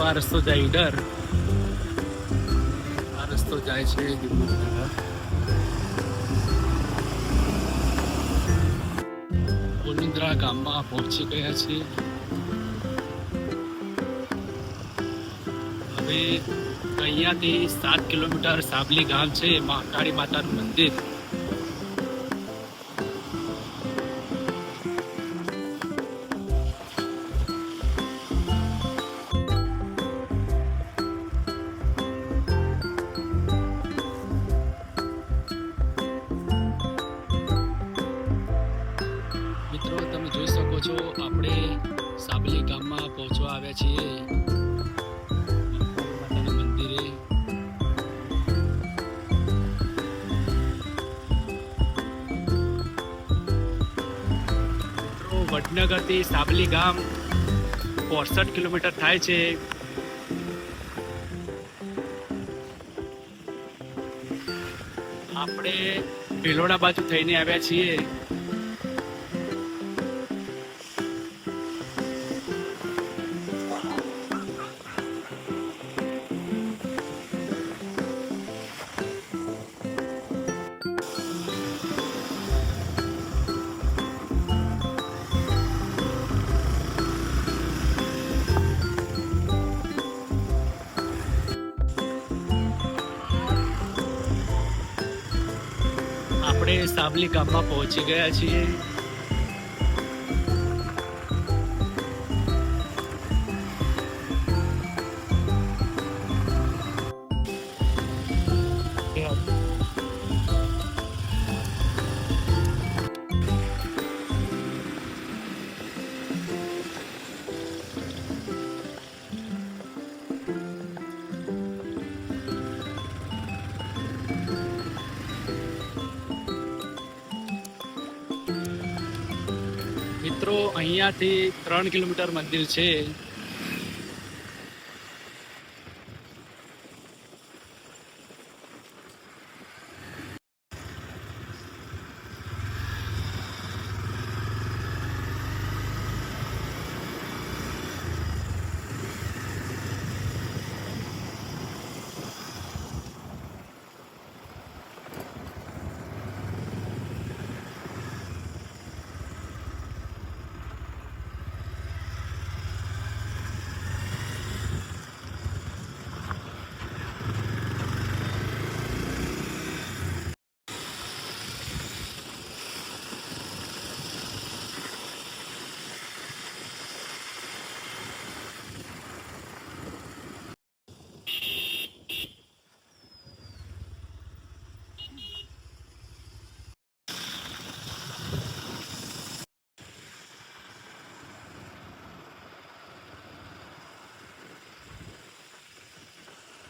આ રસ્તો જાય ઈડર આ રસ્તો જાય છે હિંમતનગર ગામમાં પહોંચી ગયા છીએ હવે અહીંયાથી સાત કિલોમીટર સાબલી ગામ છે મહાકાળી માતાનું મંદિર. વડનગરથી સાબલી ગામ પોસઠ કિલોમીટર થાય છે. આપણે ભેલોડા બાજુ થઈને આવ્યા છીએ. આપણે સાબલી ગામમાં પહોંચી ગયા છીએ. મિત્રો અહીંયાથી ત્રણ કિલોમીટર મંદિર છે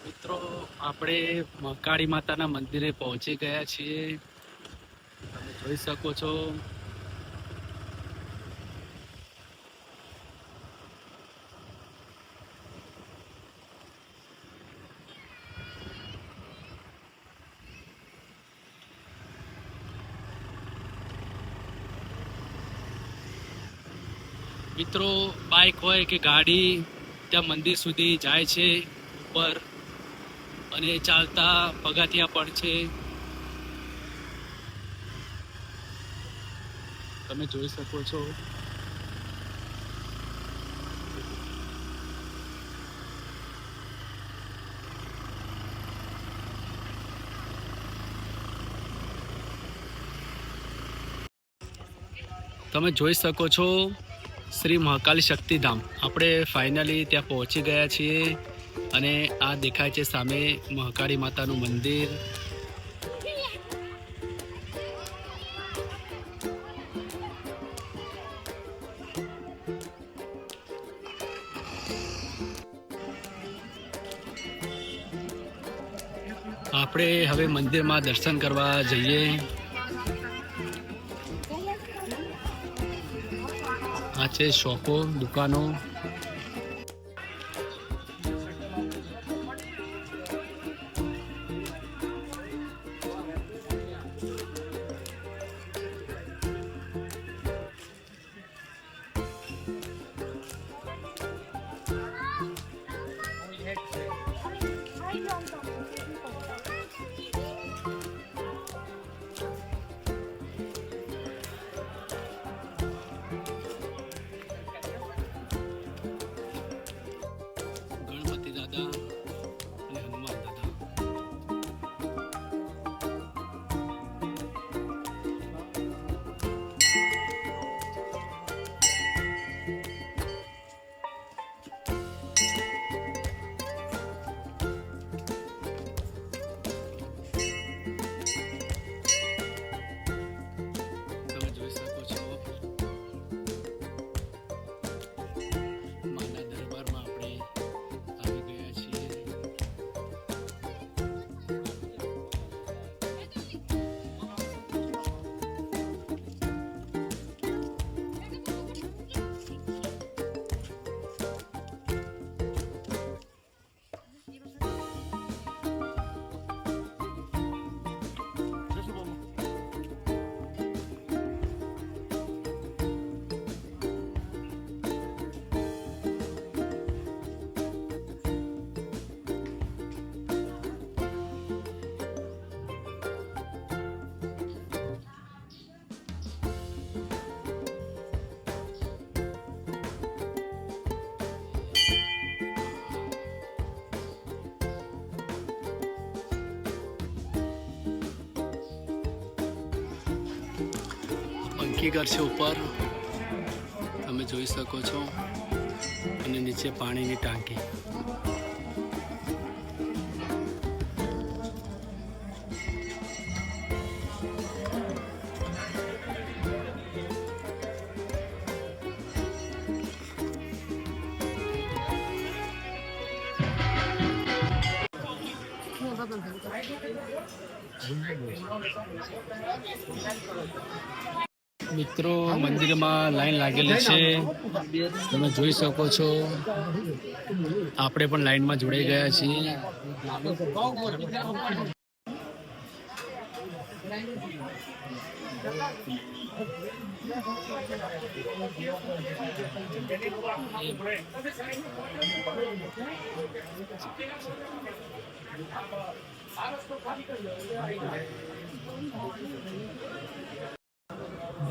મિત્રો આપણે મહાકાળી માતાના મંદિરે પહોંચી ગયા છીએ. તમે જોઈ શકો છો. મિત્રો બાઇક હોય કે ગાડી, ત્યાં મંદિર સુધી જાય છે. ઉપર અને ચાલતા પગાથિયા પણ છે. તમે જોઈ શકો છો. તમે જોઈ શકો છો શ્રી મહાકાલી શક્તિધામ. આપણે ફાઇનલી ત્યાં પહોંચી ગયા છીએ. અને આ દેખાય છે સામે મહાકાળી માતાનું મંદિર. આપણે હવે મંદિરમાં દર્શન કરવા જઈએ. આ છે શોપો, દુકાનો. નક્કી છે ઉપર. તમે જોઈ શકો છો. અને નીચે પાણીની ટાંકી. મિત્રો, મંદિરમાં લાઈન લાગેલી છે. તમે જોઈ શકો છો. આપણે પણ લાઈનમાં જોડાઈ ગયા છીએ.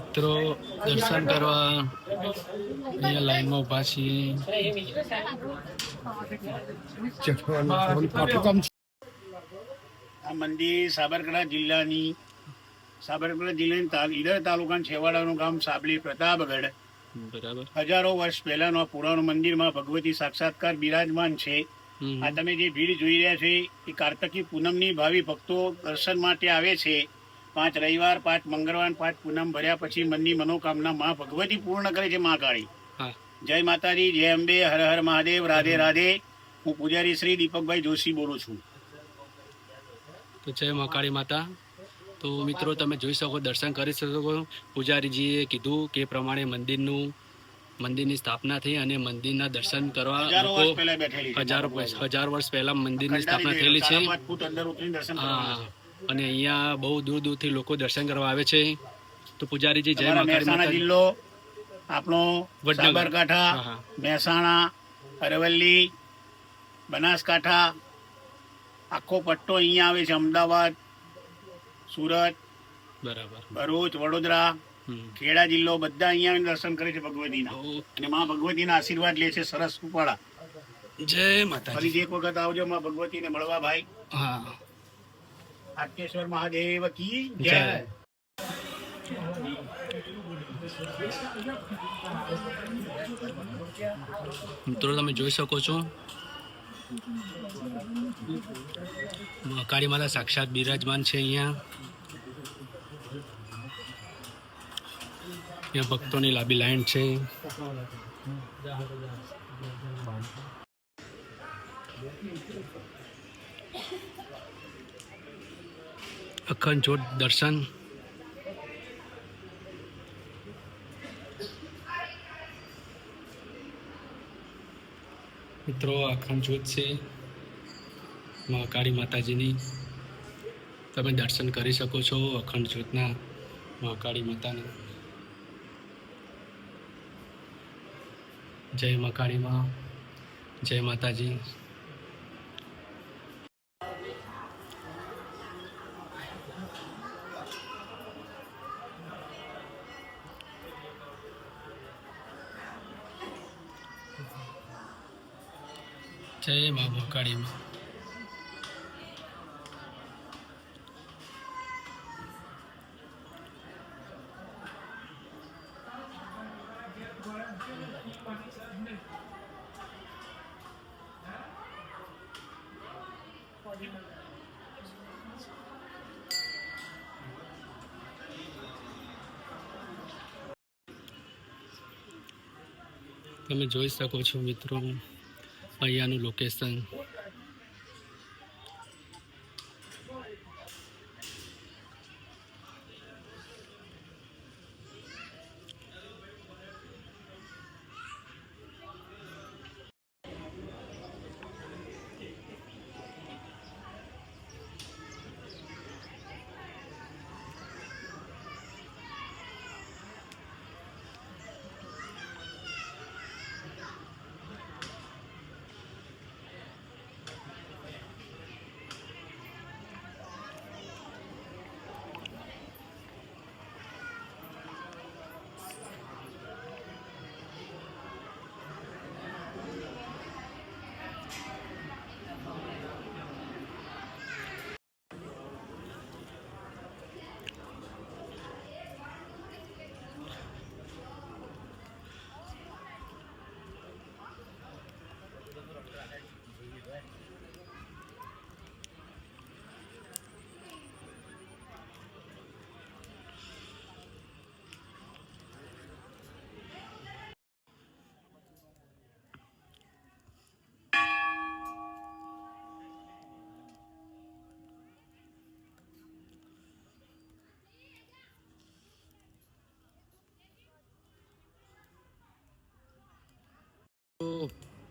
મિત્રો દર્શન કરવા અહીંયા લાઈનમાં ઊભા છીએ. આ મંદિર સાબરકાંઠા જિલ્લાની સાબરકાંઠા જિલ્લાની ઈડર તાલુકાના છેવાડાનું ગામ સાબલી પ્રતાપગઢ. બરાબર. હજારો વર્ષ પહેલાનો આ પુરાણું મંદિરમાં ભગવતી સાક્ષાત્કાર બિરાજમાન છે. આ તમે જે ભીડ જોઈ રહ્યા છે એ કાર્તકી પૂનમની ભાવિ ભક્તો દર્શન માટે આવે છે. પાંચ રવિવાર પાંચ મંગળવાર પાંચ પૂનમ ભર્યા પછી મનની મનોકામના માં ભગવતી પૂર્ણ કરે છે મા કાળી. જય માતાજી જય અંબે હર હર મહાદેવ રાધે રાધે. હું પૂજારી શ્રી દીપકભાઈ જોશી બોલું છું. તો જય મહાકાળી માતા. તો મિત્રો તમે જોઈ શકો દર્શન કરી શકો. પૂજારીજીએ કીધું કે પ્રમાણે મંદિરનું મંદિરની સ્થાપના થઈ અને મંદિરના દર્શન કરવા હજારો હજાર વર્ષ પહેલા મંદિરની સ્થાપના થયેલી છે. હા. છે. અને અહીંયા બહુ દૂર દૂરથી લોકો દર્શન કરવા આવે છે. તો પૂજારીજી જય મહેસાણા જિલ્લો આપણો સાબરકાંઠા. મહેસાણા અરવલ્લી બનાસકાંઠા આખો પટ્ટો અહીંયા આવે છે અમદાવાદ સુરત બરાબર. ભરૂચ વડોદરા. ખેડા જિલ્લો બધા અહીંયા આવીને દર્શન કરે છે ભગવતીના. અને મા ભગવતીના આશીર્વાદ લે છે સરસ ઉપાડા જય માતા ફરી એક વખત આવજો મા ભગવતીને મળવા ભાઈ. હા. હાટકેશ્વર મહાદેવ કી જય. જય મિત્રો તમે જોઈ શકો છો. કાળી માતા સાક્ષાત બિરાજમાન છે અહીંયા. અહીંયા ભક્તોની લાંબી લાઈન છે. અખંડ જ્યોત દર્શન. મિત્રો અખંડ જોત છે મહાકાળી માતાજીની. તમે દર્શન કરી શકો છો અખંડ જ્યોતના મહાકાળી માતાના. જય મહાકાળીમાં જય માતાજી. જય મા મહાકાળી તમે જોઈ શકો છો મિત્રો. અહીંયાનું લોકેશન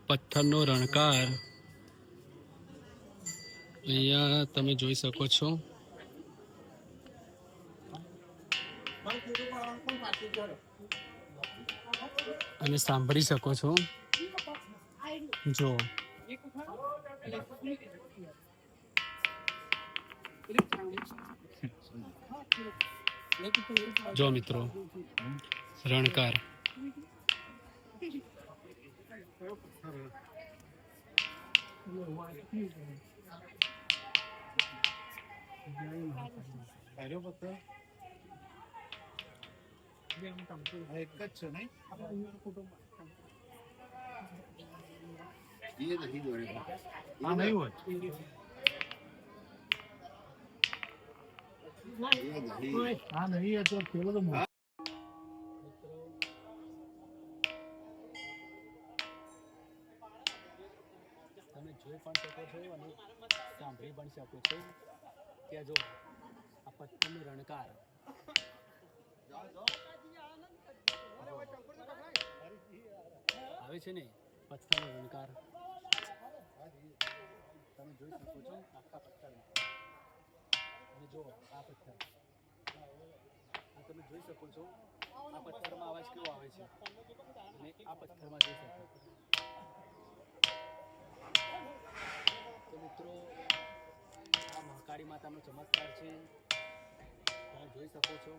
પથ્થરનો રણકાર. અહીંયા તમે જોઈ શકો છો. અને સાંભળી શકો છો. જો. જો મિત્રો, રણકાર. એક જ છે નહીં આ નહીં હોય આ નહીં તો છો અને સાંભળી પણ શકો છો ત્યાં જો આ પથ્થરનું રણકાર. આવે છે ને પથ્થરનો રણકાર. તમે જોઈ શકો છો આખા પથ્થરમાં. અને જો આ પથ્થર. આ તમે જોઈ શકો છો આ પથ્થરમાં અવાજ કેવો આવે છે? અને આ પથ્થરમાં જોઈ શકો. તો મિત્રો આ મહાકાળી માતાનો ચમત્કાર છે. તમે જોઈ શકો છો.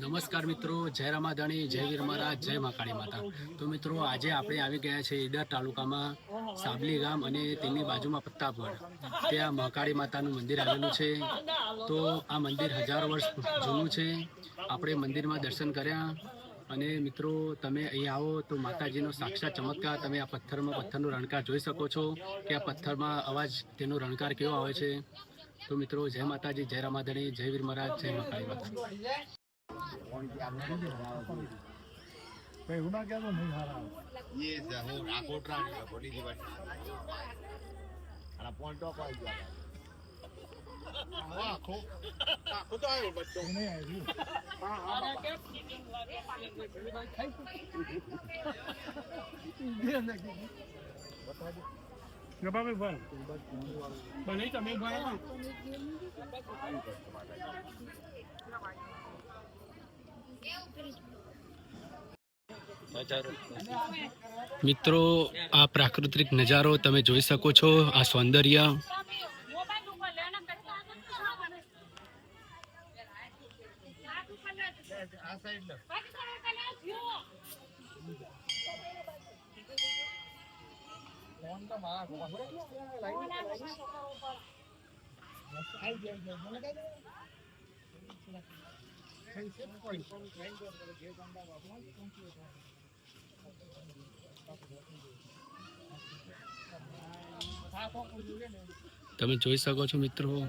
નમસ્કાર મિત્રો, જય રામાધણી જય વીર મહારાજ, જય મહાકાળી માતા. તો મિત્રો, આજે આપણે આવી ગયા છે ઈડર તાલુકામાં સાબલી ગામ અને તેની બાજુમાં પ્રતાપગઢ ત્યાં મહાકાળી માતાનું મંદિર આવેલું છે. તો આ મંદિર હજારો વર્ષ જૂનું છે. આપણે મંદિરમાં દર્શન કર્યા અને મિત્રો, તમે અહીં આવો તો માતાજીનો સાક્ષાત ચમત્કાર, તમે આ પથ્થરમાં પથ્થરનો રણકાર જોઈ શકો છો કે આ પથ્થરમાં અવાજ, તેનો રણકાર કેવો આવે છે. તો મિત્રો જય માતાજી જય રામાધણી જય વીર મહારાજ જય Mahakali Gak apa-apa, Bang. Balik મિત્રો આ પ્રાકૃતિક નજારો તમે જોઈ શકો છો આ સૌંદર્ય તમે જોઈ શકો છો મિત્રો.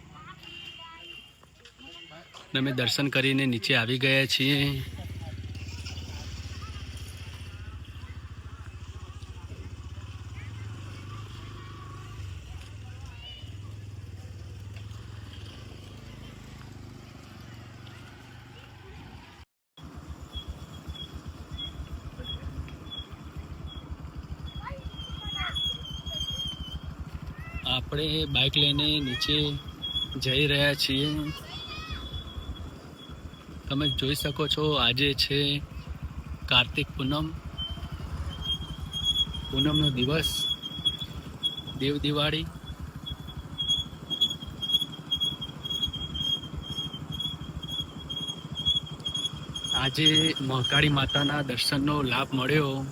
અમે દર્શન કરીને નીચે આવી ગયા છીએ. આપણે બાઇક લઈને નીચે જઈ રહ્યા છીએ. તમે જોઈ શકો છો, આજે છે કાર્તિક પૂનમ. પૂનમનો દિવસ, દેવ દિવાળી. આજે મહાકાળી માતાના દર્શનનો લાભ મળ્યો.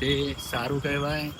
તે સારું કહેવાય.